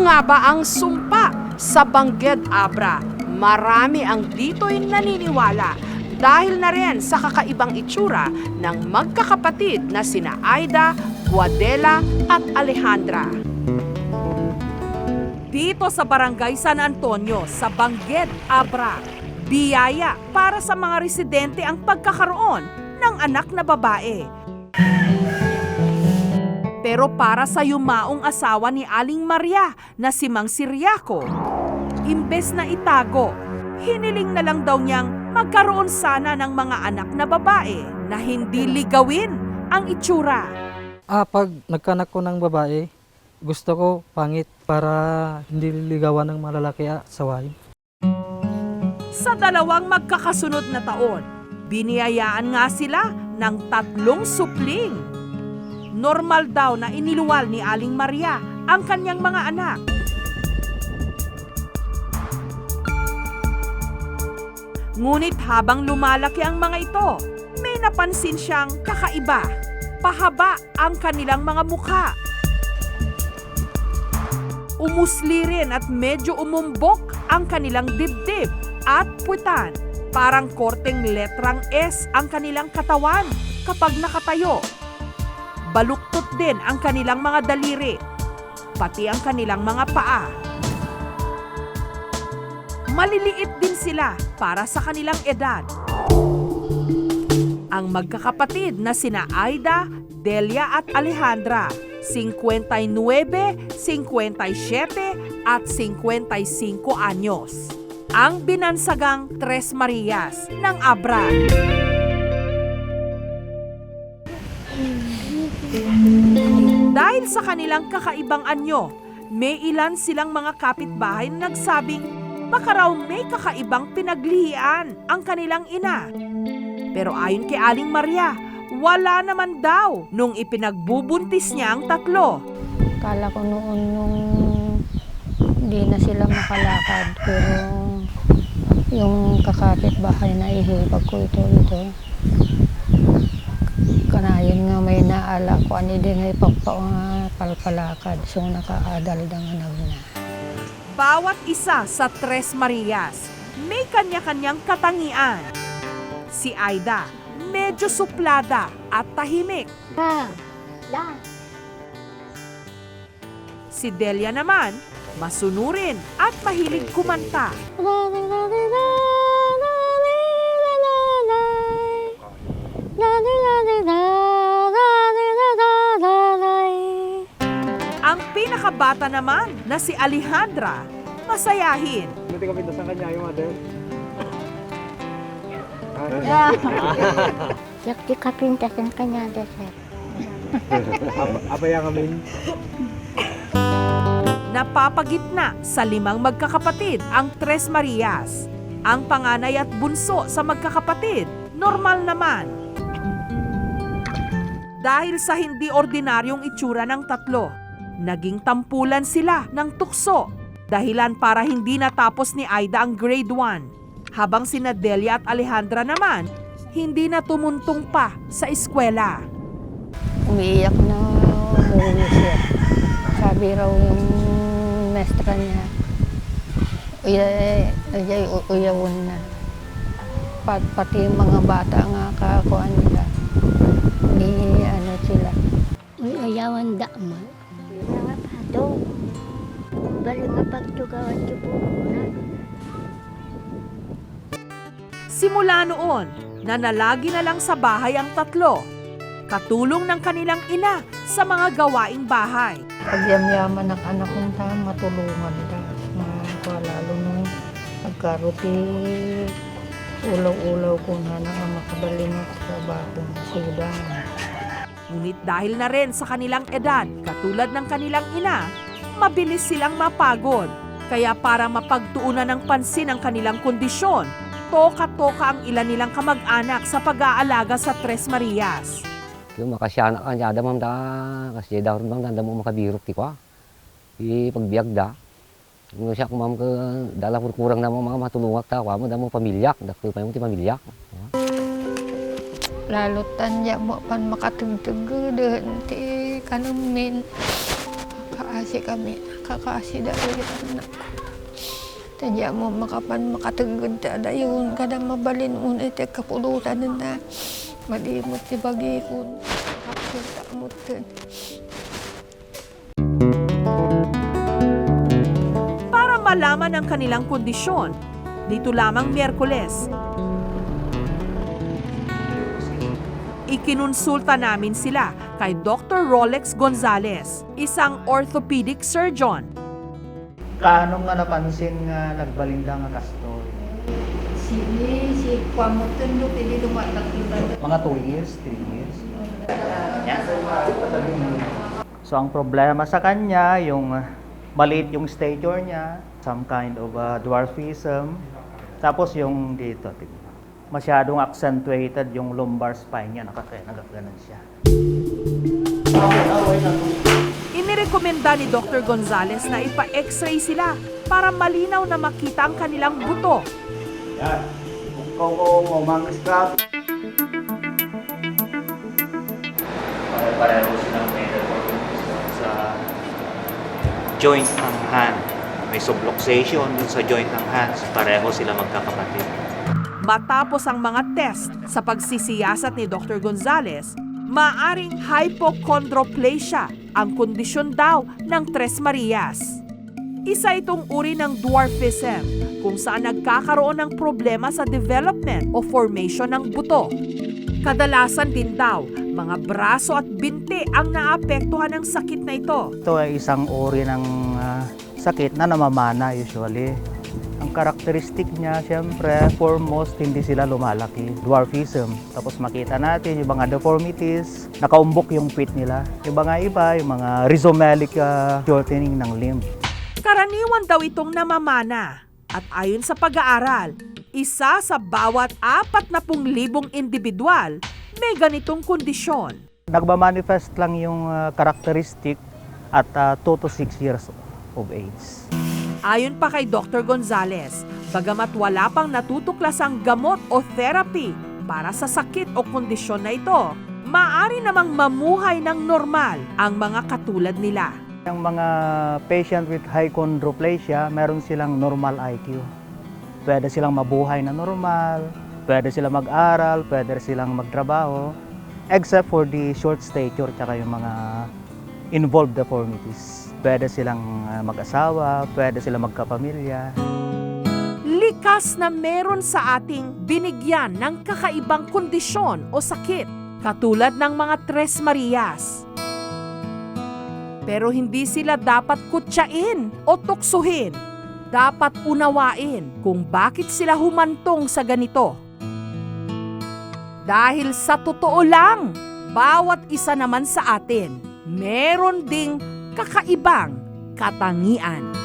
nga ba ang sumpa sa Bangged Abra? Marami ang dito'y naniniwala dahil na rin sa kakaibang itsura ng magkakapatid na sina Aida, Guadela at Alejandra. Dito sa Barangay San Antonio sa Bangged Abra, biyaya para sa mga residente ang pagkakaroon ng anak na babae. Pero para sa yumaong asawa ni Aling Maria na si Mang Siriaco, imbes na itago, hiniling na lang daw niyang magkaroon sana ng mga anak na babae na hindi ligawin ang itsura. Ah, pag nagkanak ko ng babae, gusto ko pangit para hindi ligawan ng malalaki at sawayin. Sa dalawang magkakasunod na taon, biniyayaan nga sila ng tatlong supling. Normal daw na iniluwal ni Aling Maria ang kanyang mga anak. Ngunit habang lumalaki ang mga ito, may napansin siyang kakaiba. Pahaba ang kanilang mga mukha. Umusli rin at medyo umumbok ang kanilang dibdib at putan. Parang korteng letrang S ang kanilang katawan kapag nakatayo. Baluktot din ang kanilang mga daliri, pati ang kanilang mga paa. Maliliit din sila para sa kanilang edad. Ang magkakapatid na sina Aida, Delia at Alejandra, 59, 57 at 55 anyos. Ang binansagang Tres Marias ng Abra. Dahil sa kanilang kakaibang anyo, may ilan silang mga kapitbahay na nagsabing baka raw may kakaibang pinaglihian ang kanilang ina. Pero ayon kay Aling Maria, wala naman daw nung ipinagbubuntis niya ang tatlo. Kala ko noon nung hindi na sila makalakad pero yung kakapit bahay na ihipag ko ito ito kanayon nga may naala ko ani din ay pagpa nga palpalakad so nakaadal da nga nagna Bawat isa sa Tres Marias may kanya-kanyang katangian. Si Aida, medyo suplada at tahimik. la la Si Delia naman, masunurin at mahilig kumanta. Ang pinakabata naman na si Alejandra, masayahin. Buti kami sa kanya yung mother. Yakti kapintasan kanya dasar. Abaya kami. Napapagitna sa limang magkakapatid ang Tres Marias. Ang panganay at bunso sa magkakapatid, normal naman. Dahil sa hindi ordinaryong itsura ng tatlo, naging tampulan sila ng tukso. Dahilan para hindi natapos ni Aida ang grade 1. Habang sina Delia at Alejandra naman, hindi na tumuntong pa sa eskwela. Umiiyak na umuwi siya. Sabi raw yung mestra niya, uya, uya, uyawon na. Pat, pati yung mga bata nga kakuan nila. Ni ano sila. Uy, ayawan da mo. Balik nga pagtugawan ko po na. Simula noon, nanalagi na lang sa bahay ang tatlo. Katulong ng kanilang ina sa mga gawaing bahay. Pagyamyaman ng anak kong ta, matulungan ta. Mga lalo nung nagkaruti, ulaw-ulaw ko na na nga makabalingot sa bakong sudan. Ngunit dahil na rin sa kanilang edad, katulad ng kanilang ina, mabilis silang mapagod. Kaya para mapagtuunan ng pansin ang kanilang kondisyon, toka-toka ang ilan nilang kamag-anak sa pag-aalaga sa Tres Marias. Kaya makasya na kanya da mam da kasi da rin bang da mo makabirok ti kwa. I pagbiag da. Kung siya kumam ka dala kurang na mo mga matulungak ta kwa mo da mo pamilyak da pa mo ti pamilyak. Lalo tanya mo pan makatugtug din ti kanumin. Kasi kami, kakasi dahil anak ko. Tadya mo makapan makatagod ta dayon kada mabalin mo ite kapulutan na madimot ti bagi ko. Kapsulta mo. Para malaman ang kanilang kondisyon, dito lamang Miyerkules, ikinonsulta namin sila kay Dr. Rolex Gonzalez, isang orthopedic surgeon. Kaano nga napansin nga nagbalinda nga kastor? Sini, si Kwamutin, look, hindi lumatak Mga 2 years, 3 years. So ang problema sa kanya, yung maliit yung stature niya, some kind of uh, dwarfism. Tapos yung dito, masyadong accentuated yung lumbar spine niya, nakakaya nagaganan siya. Inirekomenda ni Dr. Gonzalez na ipa-x-ray sila para malinaw na makita ang kanilang buto. Yan. Kung kung umangis ka. Pare-pareho silang metal sa joint ng hand. May subluxation dun sa joint ng hands. Pareho sila magkakapatid. Matapos ang mga test sa pagsisiyasat ni Dr. Gonzalez, maaring hypochondroplasia ang kondisyon daw ng Tres Marias. Isa itong uri ng dwarfism kung saan nagkakaroon ng problema sa development o formation ng buto. Kadalasan din daw, mga braso at binti ang naapektuhan ng sakit na ito. Ito ay isang uri ng ah, sakit na namamana usually. Ang karakteristik niya, siyempre, foremost, hindi sila lumalaki. Dwarfism. Tapos makita natin yung mga deformities, nakaumbok yung feet nila. Yung mga iba, yung mga rhizomelic ah, shortening ng limb. Karaniwan daw itong namamana. At ayon sa pag-aaral, isa sa bawat 40,000 individual may ganitong kondisyon. Nagmamanifest lang yung ah, karakteristik at 2 to 6 years of age. Ayon pa kay Dr. Gonzalez, bagamat wala pang natutuklasang gamot o therapy para sa sakit o kondisyon na ito, maaari namang mamuhay ng normal ang mga katulad nila. Yung mga patient with hychondroplasia, meron silang normal IQ. Pwede silang mabuhay na normal, pwede silang mag-aral, pwede silang magtrabaho, except for the short stature tsaka yung mga involved deformities. Pwede silang uh, mag-asawa, pwede silang magkapamilya. Likas na meron sa ating binigyan ng kakaibang kondisyon o sakit, katulad ng mga Tres Marias. Pero hindi sila dapat kutsain o tuksuhin. Dapat unawain kung bakit sila humantong sa ganito. Dahil sa totoo lang, bawat isa naman sa atin, meron ding kakaibang katangian.